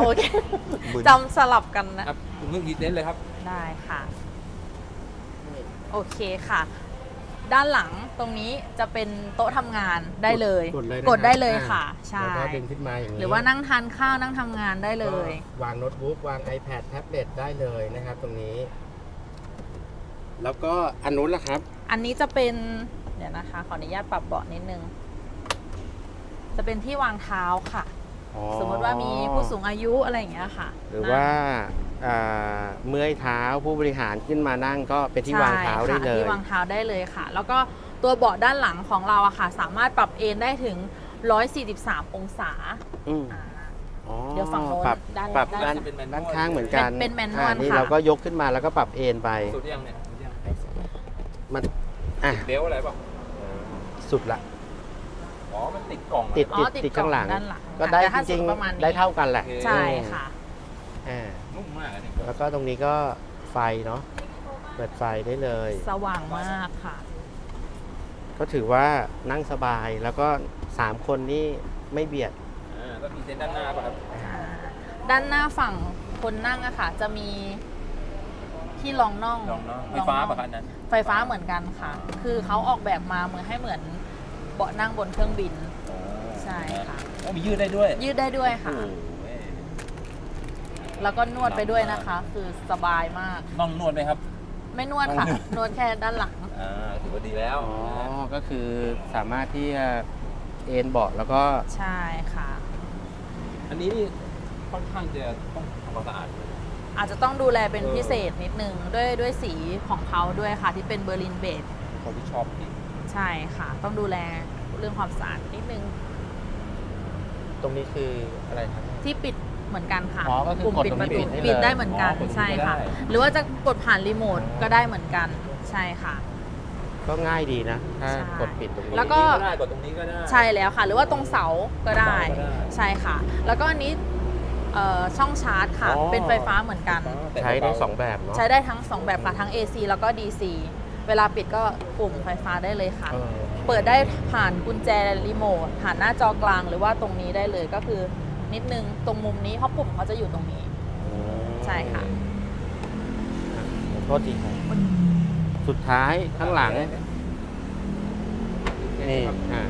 โอเคมึนจำสลับกันนะ ครับคุณเพิ่งฮีทเน้นเลยครับ ได้ค่ะ โอเคค่ะ ด้านหลังตรงนี้จะเป็นโต๊ะทำงานได้เลย กดเลยกดได้เลยนค่ะ ใช่ แล้วก็ดึงขึ้นมาอย่างนี้หรือว่านั่งทานข้าวนั่งทำงานได้เลย ก็วางโน้ตบุ๊กวาง iPad แท็บเล็ตได้เลยนะครับ ตรงนี้ แล้วก็อันนู้นล่ะครับ อันนี้จะเป็น เดี๋ยวนะคะ ขออนุญาตปรับเบาะนิดนึง จะเป็นที่วางเท้าค่ะ อ๋อสมมติว่ามีผู้สูงอายุอะไรอย่างเงี้ยค่ะหรือว่าอ่าเมื่อยเท้าผู้บริหารขึ้นมานั่งก็เป็นที่วางเท้าได้ใช่เลค่ะย ที่วางเท้าได้เลยค่ะ แล้วก็ตัวเบาะด้านหลังของเราอะค่ะ สามารถปรับเอนได้ถึง 143 องศา อืมอ่าอ๋อเดี๋ยวฝั่งโน้นปรับด้านปรับด้านด้านเป็นแมนนวล ด้านข้างเหมือนกันเป็นเป็นแมนนวลอ่านี่ค่ะ เราก็ยกขึ้นมาแล้วก็ปรับเอนไป สุดยังเนี่ยสุดยังมันอะเลี้ยวอะไรเปล่าสุดละ อ๋อ มันติดกล่องอะติดอ๋อติดติดติดข้างหลังกล่องด้านหลังก็ได้แต่จถ้าสุริดงประมาณนี้ๆได้เท่ากันแหละใช่ค่ะ อ่านุ่มมากอันนี้แล้วก็ตรงนี้ก็ไฟเนาะเปิดไฟได้เลย สว่างมากค่ะ ก็ถือว่านั่งสบายแล้วก็สามคนนี่ไม่เบียด อ่าก็พรีเซนต์ด้านหน้าป่ะครับด้านหน้าฝั่งคนนั่งอะค่ะ จะมีที่รองน่องลองเนาะไฟรองฟ้าน่องป่ะคันนั้น ไฟฟ้าเหมือนกันค่ะ คือเขาออกแบบมาเหมือนให้เหมือน เบาะนั่งบนเครื่องบินอ๋อใช่ค่ะ โอ้มียืดได้ด้วยยืดได้ด้วยค่ะ โอ้โหแล้วก็นวดไปด้วยนะคะ คือสบายมากน่องนวดไหมครับ ไม่นวดค่ะไม่นวดนวดแค่ด้านหลัง อ่าถือว่าดีแล้วอ๋อ ก็คือสามารถที่จะเอนเบาะแล้วก็ใช่ค่ะ อันนี้นี่ค่อนข้างจะต้องทำความสะอาด อาจจะต้องดูแลเป็นเออพิเศษนิดนึงด้วยด้วยสีของเขาด้วยค่ะ ที่เป็นเบอร์ลินเบจคนที่ชอบจริงใช่ค่ะ ต้องดูแล เรื่องความสะอาดนิดนึง ตรงนี้คืออะไรครับ ที่ปิดเหมือนกันค่ะอ๋อก็คือปุ่มกดปิดตรงปนี้ระตูปิดได้เลยปิดได้เหมือนกันอ๋อกดตรงนี้ใช่ค่ะ ก็ได้ หรือว่าจะกดผ่านรีโมทก็ได้เหมือนกันใช่ค่ะ ก็ง่ายดีนะถ้าใช่ กดปิดตรงนี้แล้วก็ตรงนี้ได้กดตรงนี้ก็ได้ ใช่แล้วค่ะ หรือว่าตรงเสาก็ได้ตรงเสาก็ได้ ใช่ค่ะ แล้วก็อันนี้เอ่อช่องชาร์จค่ะ อ๋อ เป็นไฟฟ้าเหมือนกันแต่ใช้ได้เบาๆสองแบบเนาะใช้ได้ทั้ง 2 แบบค่ะ ทั้ง AC แล้วก็ DC เวลาปิดก็ปุ่มไฟฟ้าได้เลยค่ะ เออ เปิดได้ผ่านกุญแจรีโมทผ่านหน้าจอกลางหรือว่าตรงนี้ได้เลยก็คือนิดนึงตรงมุมนี้เพราะปุ่มเขาจะอยู่ตรงนี้ ใช่ค่ะอะขอโทษทีครับสุดท้ายข้างหลังนี่อะ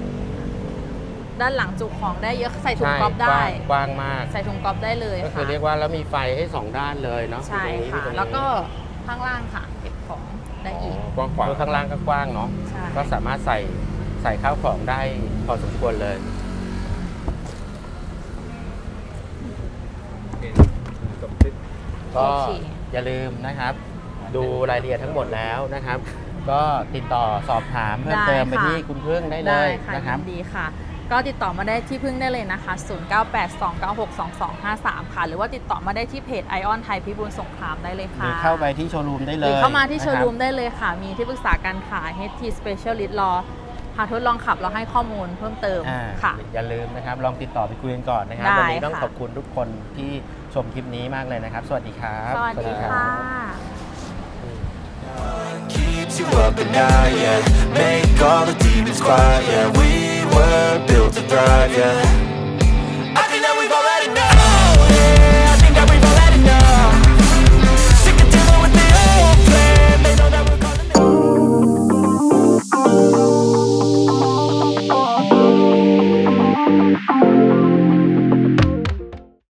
ด้านหลังจุของได้เยอะใส่ถุงใช่ก๊อฟกได้ว้างกว้างมากใส่ถุงก๊อฟได้เลยก็คือค่ะเรียกว่าแล้วมีไฟให้สองด้านเลยเนาะใช่ตรงนี้ค่ะตรงนี้แล้วก็ข้างล่างค่ะ เก็บของได้อีกกว้างขวางตัวข้างล่างก็กว้างเนาะใช่ก็สามารถใส่ ใส่ข้าวของได้พอสมควรเลยโอเคจบคลิปก็โอเคอย่าลืมนะครับ ดูรายละเอียดทั้งหมดแล้วนะครับ ก็ติดต่อสอบถามเพิ่มเติมไปที่คุณพึ่งได้เลได้ยค่ะนะครับยินดีค่ะ ก็ติดต่อมาได้ที่พึ่งได้เลยนะคะ 0982962253 ค่ะ หรือว่าติดต่อมาได้ที่เพจไอออนไทยพิบูลสงครามได้เลยหค่ะรือเข้าไปที่โชว์รูมได้หเลรือยเข้ามาที่โชนะว์คบรูมได้เลยค่ะ มีที่ปรึกษาการขาย HT Specialist รอ พาทดลองขับเราให้ข้อมูลเพิ่มเติมอ่าค่ะ อย่าลืมนะครับ ลองติดต่อไปคุยกันก่อนนะครับ ได้วันี้ต้องค่ะ ขอบคุณทุกคนที่ชมคลิปนี้มากเลยนะครับ สวัสดีครับ สวัสดีรัค่ะบ keeps you up at night, yeah. Make all the demons quiet, yeah. We were built to thrive, yeah.